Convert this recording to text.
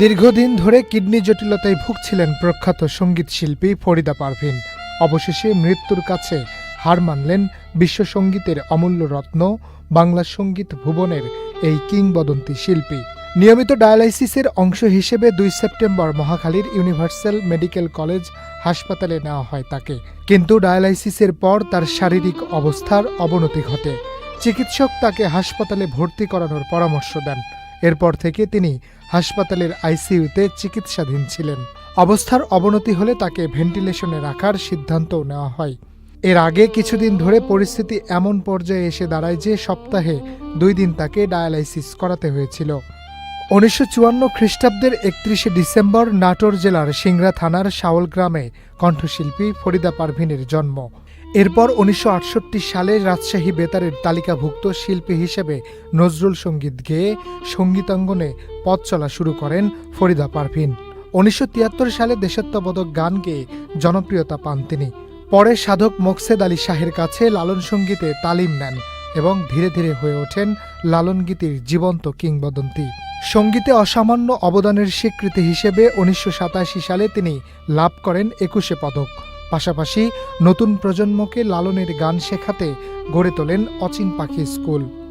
দীর্ঘদিন ধরে কিডনি জটিলতায় ভুগছিলেন প্রখ্যাত সংগীত শিল্পী ফরিদা পারভিন। অবশেষে মৃত্যুর কাছে হার মানলেন বিশ্বসঙ্গীতের অমূল্য রত্ন বাংলা সংগীত ভুবনের এই কিংবদন্তি শিল্পী। নিয়মিত ডায়ালাইসিসের অংশ হিসেবে দুই সেপ্টেম্বর মহাখালীর ইউনিভার্সাল মেডিকেল কলেজ হাসপাতালে নেওয়া হয় তাকে। কিন্তু ডায়ালাইসিসের পর তার শারীরিক অবস্থার অবনতি ঘটে। চিকিৎসক তাকে হাসপাতালে ভর্তি করানোর পরামর্শ দেন। এরপর থেকে তিনি হাসপাতালের আইসিইউতে চিকিৎসাধীন ছিলেন। অবস্থার অবনতি হলে তাকে ভেন্টিলেশনে রাখার সিদ্ধান্ত নেওয়া হয়। এর আগে কিছুদিন ধরে পরিস্থিতি এমন পর্যায়ে এসে দাঁড়ায় যে সপ্তাহে দুই দিন তাকে ডায়ালাইসিস করাতে হয়েছিল। উনিশশো চুয়ান্ন খ্রিস্টাব্দের একত্রিশে ডিসেম্বর নাটোর জেলার সিংড়া থানার শাওল গ্রামে কণ্ঠশিল্পী ফরিদা পারভিনের জন্ম। এরপর উনিশশো আটষট্টি সালে রাজশাহী বেতারের তালিকাভুক্ত শিল্পী হিসেবে নজরুল সংগীত গেয়ে সঙ্গীতাঙ্গনে পথ চলা শুরু করেন ফরিদা পারভিন। উনিশশো তিয়াত্তর সালে দেশাত্মবোধক গান গেয়ে জনপ্রিয়তা পান তিনি। পরে সাধক মোকসেদ আলী শাহের কাছে লালন সঙ্গীতে তালিম নেন এবং ধীরে ধীরে হয়ে ওঠেন লালন গীতির জীবন্ত কিংবদন্তি। সঙ্গীতে অসামান্য অবদানের স্বীকৃতি হিসেবে উনিশশো সাতাশি সালে তিনি লাভ করেন একুশে পদক। পাশাপাশি নতুন প্রজন্মকে লালনের গান শেখাতে গড়ে তোলেন অচিন পাখি স্কুল।